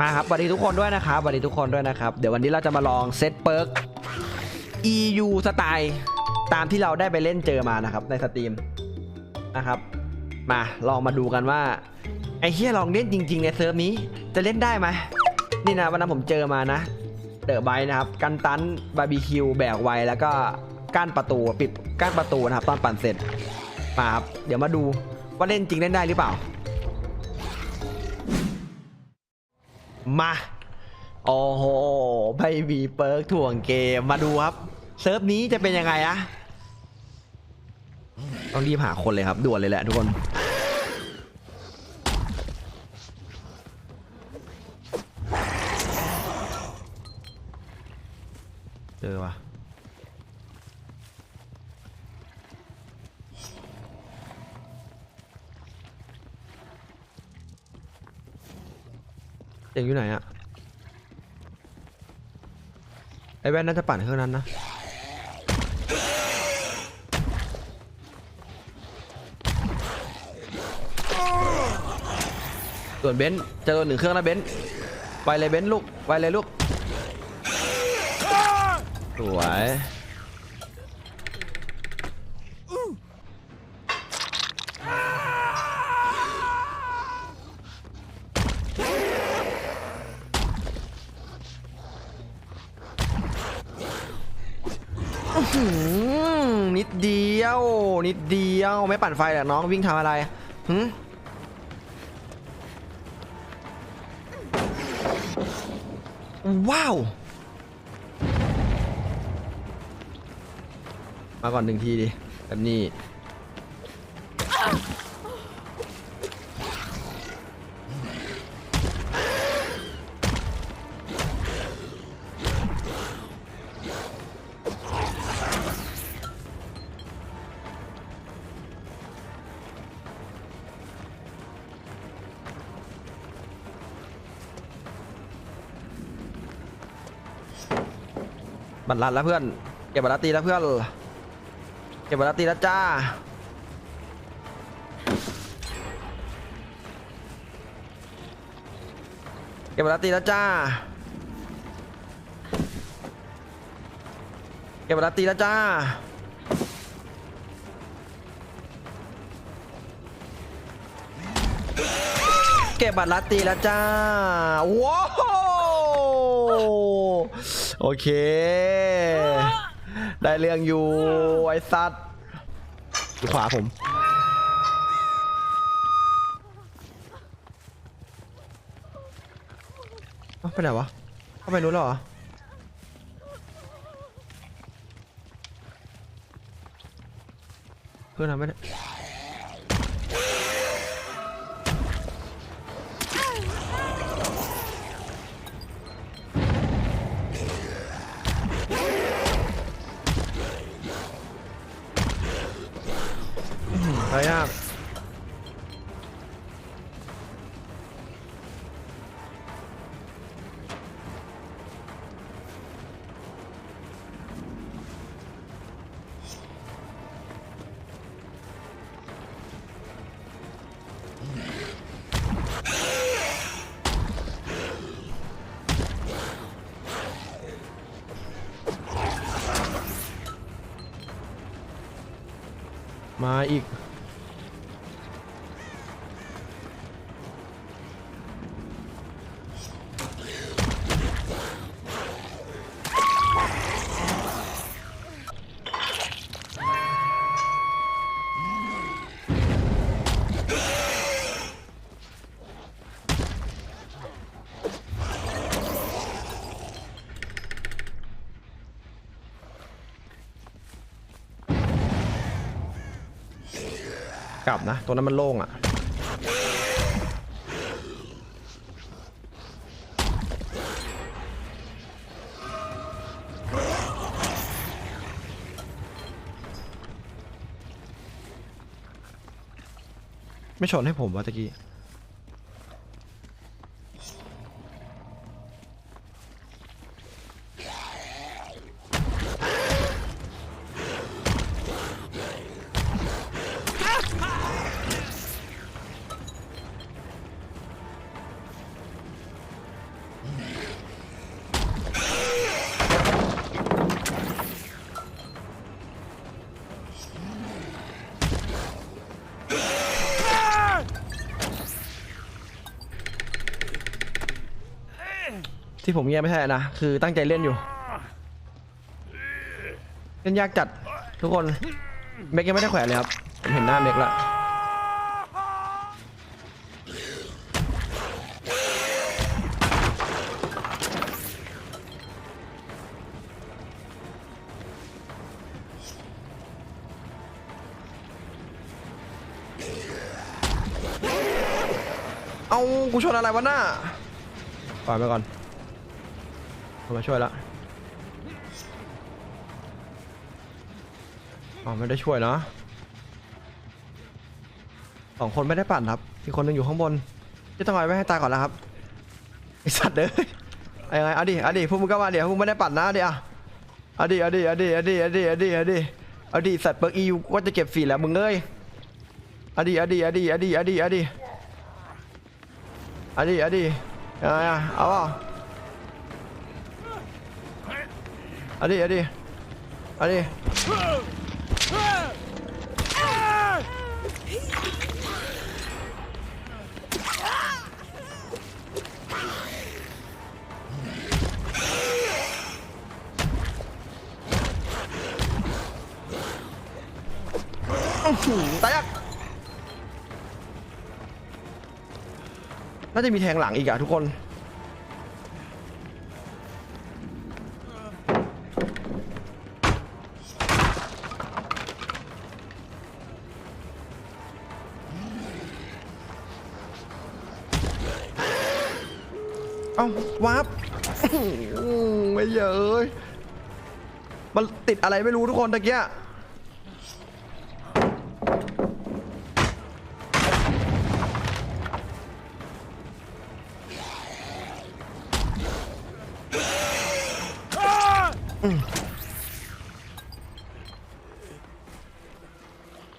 มาครับสวัสดีทุกคนด้วยนะครับสวัสดีทุกคนด้วยนะครับ เดี๋ยววันนี้เราจะมาลองเซตเปิร์ก EU สไตล์ตามที่เราได้ไปเล่นเจอมานะครับในสตรีมนะครับ มาลองมาดูกันว่าไอ้เฮียลองเล่นจริง ๆ ในเซิร์ฟนี้จะเล่นได้ไหมนี่นะวันนั้นผมเจอมานะเดอะไบนะครับกันตันบาร์บีคิวแบกไวแล้วก็ก้านประตูปิดก้านประตูนะครับตอนปั่นเสร็จมาครับเดี๋ยวมาดูว่าเล่นจริงเล่นได้หรือเปล่า มาโอ้โหไม่มีเปิร์กถ่วงเกมมาดูครับ เซิร์ฟนี้จะเป็นยังไงอะต้องรีบหาคนเลยครับด่วนเลยแหละทุกคน ไอ้แว่นน่าจะปั่นเครื่องนั้นนะ ส่วนเบนซ์จะโดนหนึ่งเครื่องนะเบนซ์ไปเลยเบนซ์ลูก ไปเลยลูก สวย อื้อหือนิดเดียว นิดเดียวไม่ปั่นไฟเหรอน้องวิ่งทำอะไรหึว้าว มาก่อนหนึ่งทีดิแบบนี้ บัตรลัดแล้วเพื่อนเก็บบัตรลัดตีแล้วเพื่อนเก็บบัตรลัดตีแล้วจ้าเก็บบัตรลัดตีแล้วจ้าเก็บบัตรลัดตีแล้วจ้าเก็บบัตรลัดตีแล้วจ้าว้าว โอเค ได้เรื่องอยู่ไอ้สัตว์อยู่ขวาผมเอ้าไปไหนวะ เข้าไปนู้นแล้วเหรอ เพื่อนทำไม่ได้ ไปยากมาอีก กลับนะตรงนั้นมันโล่งอะไม่ชนให้ผมวะตะกี้ ที่ผมเงียบไม่ใช่นะ คือตั้งใจเล่นอยู่ เล่นยากจัดทุกคน เมกยังไม่ได้แขวนเลยครับผมเห็นหน้าเมกละเอากูชนอะไรวะหน้าปล่อยไปก่อน เอามาช่วยละอ๋อไม่ได้ช่วยเนาะสองคนไม่ได้ปั่นครับอีกคนหนึงอยู่ข้างบนที่ต้องเอาไว้ให้ตายก่อนแล้วครับไอสัตว์เด้ยเอายังไงเอาดิเอาดิพวกมึงก็มาเดี๋ยวพวกมึงไม่ได้ปั่นนะเดี๋ยวเอาดิเอาดิเอาดิเอาดิเอาดิเอาดิเอาดิเอาดิสัตว์เปิร์กอียูก็จะเก็บฝีแล้วมึงเอ้ยเอาดิเอาดิเอาดิเอาดิเอาดิเอาดิเอาดิเอาดิยังไงอะเอาเปล่า เอาดิเอาดิเอาดิอื้ตายยักน่าจะมีแทงหลังอีกอะทุกคน อ้าวับไม่เยอะเอ้ยมันติดอะไรไม่รู้ทุกคนตะเกีย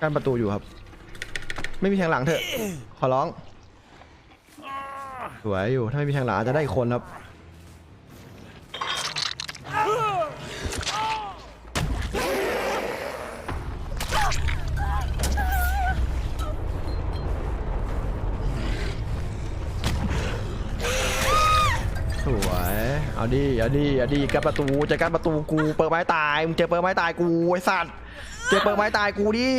กั้นประตูอยู่ครับ ไม่มีแทงหลังเถอะ ขอร้อง สวยอยู่ ถ้าไม่มีแทงหลังอาจจะได้อีกคนครับ สวย เอาดิ เอาดิ เอาดิกันประตูเจะกันประตูกู เปิดไม้ตาย มึงเจอเปิดไม้ตายกูไอ้สัตว์ เจอเปิดไม้ตายกูดิ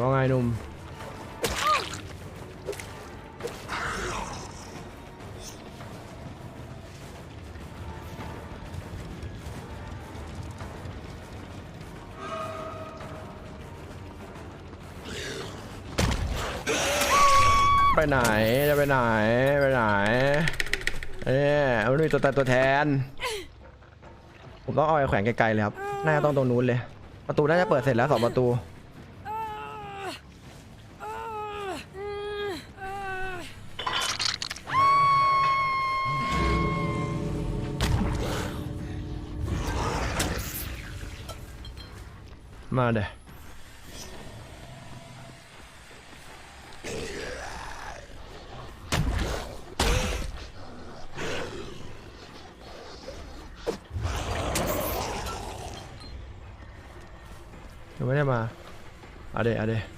เอาว่าไงนุ่มไปไหน จะไปไหน ไปไหนเอ๊ะมันมีตัวตายตัวแทน ผมต้องเอาไอ้แขวนไกลๆเลยครับ น่าจะต้องตรงนู้นเลย ประตูน่าจะเปิดเสร็จแล้วสองประตู มาเด้ยังไม่ได้มาเอาเดอะเด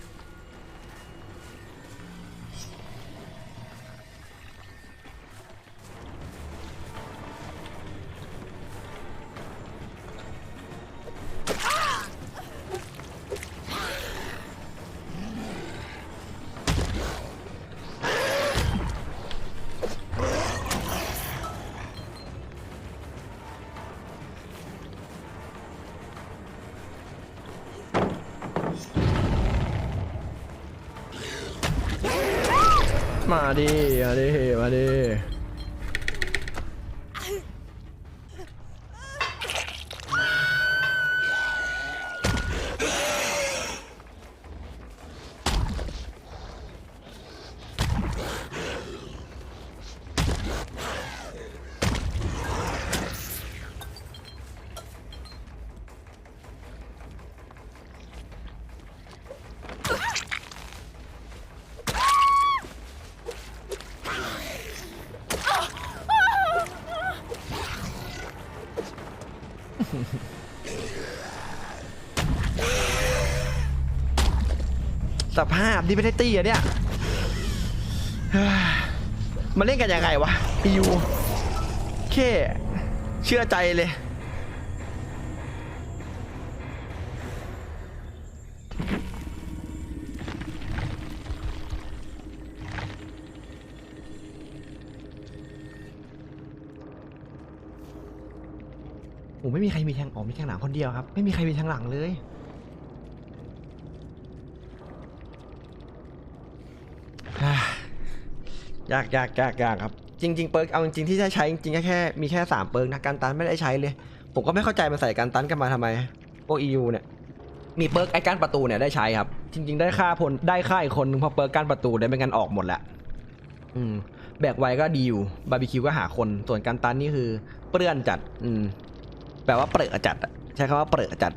มาดิมาดิมาดิ สภาพดีไม่ได้ตีอะเนี่ยมันเล่นกันยังไงวะพียูแค่เชื่อใจเลยโอ้ไม่มีใครมีแทงอ๋อมีแทงหลังคนเดียวครับ ไม่มีใครมีแทงหลังเลย อ่า ยากยากยากยากครับ จริงๆเปิร์กเอาจริงๆที่ได้ใช้จริงๆก็แค่มีแค่สามเปิร์กนะการตันไม่ได้ใช้เลย ผมก็ไม่เข้าใจมันใส่การตันกันมาทำไมพวก EU เนี่ยมีเปิร์กไอ้การประตูเนี่ยได้ใช้ครับ จริง ๆ ได้ค่าพลได้ค่าอีกคนนึงเพราะเปิร์กการประตูได้ไม่งั้นออกหมดแหละอืมแบกไว้ก็ดีอยู่บาร์บีคิวก็หาคนส่วนการตันนี่คือ เปลื้อนจัด อืมแปลว่าเปรอะจัดใช้คำว่าเปรอะจัด